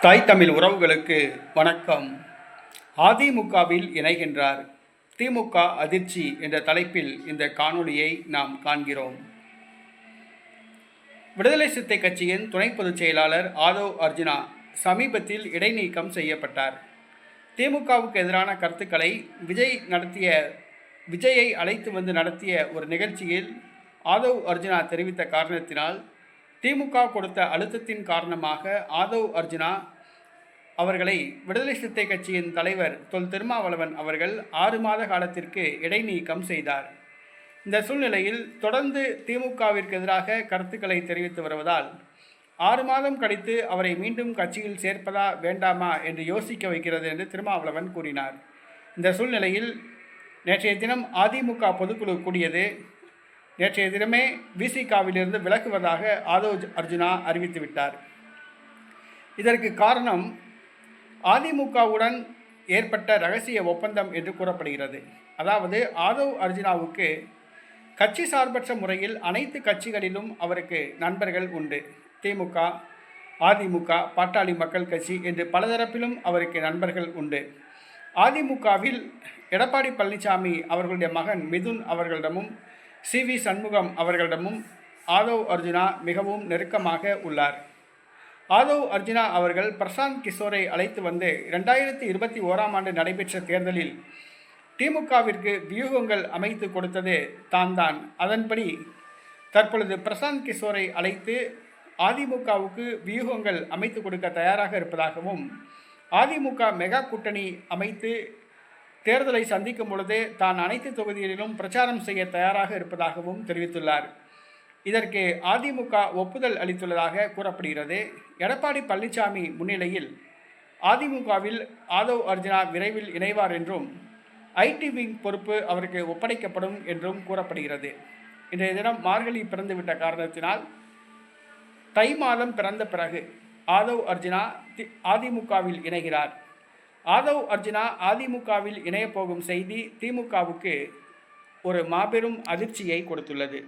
தாய் தமிழ் உறவுகளுக்கு வணக்கம். அதிமுகவில் இணைகின்றார். திமுக அதிர்ச்சி என்ற தலைப்பில் இந்த காணொளியை நாம் காண்கிறோம். விடுதலை சித்தை கட்சியின் துணை பொதுச் செயலாளர் ஆதவ் அர்ஜுனா சமீபத்தில் இடைநீக்கம் செய்யப்பட்டார். திமுகவுக்கு எதிரான கருத்துக்களை விஜய் நடத்திய விஜயை அழைத்து வந்து நடத்திய ஒரு நிகழ்ச்சியில் ஆதவ் அர்ஜுனா தெரிவித்த காரணத்தினால் திமுக கொடுத்த அழுத்தத்தின் காரணமாக ஆதவ் அர்ஜுனா அவர்களை விடுதலை சிறுத்தை கட்சியின் தலைவர் தொல் திருமாவளவன் அவர்கள் ஆறு மாத காலத்திற்கு இடைநீக்கம் செய்தார். இந்த சூழ்நிலையில் தொடர்ந்து திமுகவிற்கு எதிராக கருத்துக்களை தெரிவித்து வருவதால் ஆறு மாதம் கழித்து அவரை மீண்டும் கட்சியில் சேர்ப்பதா வேண்டாமா என்று யோசிக்க வைக்கிறது என்று திருமாவளவன் கூறினார். இந்த சூழ்நிலையில் நேற்றைய தினம் அதிமுக பொதுக்குழு கூடியது நேற்றைய தினமே விசிகாவிலிருந்து விலகுவதாக ஆதவ் அர்ஜுனா அறிவித்துவிட்டார் இதற்கு காரணம் அதிமுகவுடன் ஏற்பட்ட ரகசிய ஒப்பந்தம் என்று கூறப்படுகிறது. அதாவது ஆதவ் அர்ஜுனாவுக்கு கட்சி சார்பற்ற முறையில் அனைத்து கட்சிகளிலும் அவருக்கு நண்பர்கள் உண்டு. திமுக அதிமுக பாட்டாளி மக்கள் கட்சி என்று பலதரப்பிலும் அவருக்கு நண்பர்கள் உண்டு. அதிமுகவில் எடப்பாடி பழனிசாமி அவர்களுடைய மகன் மிதுன் அவர்களிடமும் சி. வி. சண்முகம் அவர்களிடமும் ஆதவ் அர்ஜுனா மிகவும் நெருக்கமாக உள்ளார். ஆதவ் அர்ஜுனா அவர்கள் பிரசாந்த் கிஷோரை அழைத்து வந்து ரெண்டாயிரத்தி இருபத்தி ஓராம் ஆண்டு நடைபெற்ற தேர்தலில் திமுகவிற்கு வியூகங்கள் அமைத்து கொடுத்தது தான் தான் அதன்படி தற்பொழுது பிரசாந்த் கிஷோரை அழைத்து அதிமுகவுக்கு வியூகங்கள் அமைத்து கொடுக்க தயாராக இருப்பதாகவும் அதிமுக மெகா கூட்டணி அமைத்து தேர்தலை சந்திக்கும் பொழுது தான் அனைத்து தொகுதிகளிலும் பிரச்சாரம் செய்ய தயாராக இருப்பதாகவும் தெரிவித்துள்ளார். இதற்கு அதிமுக ஒப்புதல் அளித்துள்ளதாக கூறப்படுகிறது. எடப்பாடி பழனிசாமி முன்னிலையில் அதிமுகவில் ஆதவ் அர்ஜுனா விரைவில் இணைவார் என்றும் ஐடி விங் பொறுப்பு அவருக்கு ஒப்படைக்கப்படும் என்றும் கூறப்படுகிறது. இன்றைய தினம் மார்கழி பிறந்துவிட்ட காரணத்தினால் தை மாதம் பிறந்த பிறகு ஆதவ் அர்ஜுனா தி- அதிமுகவில் இணைகிறார். ஆதவ் அர்ஜுனா அதிமுகவில் இணையப் போகும் செய்தி திமுகவுக்கு ஒரு மாபெரும் அதிர்ச்சியை கொடுத்துள்ளது.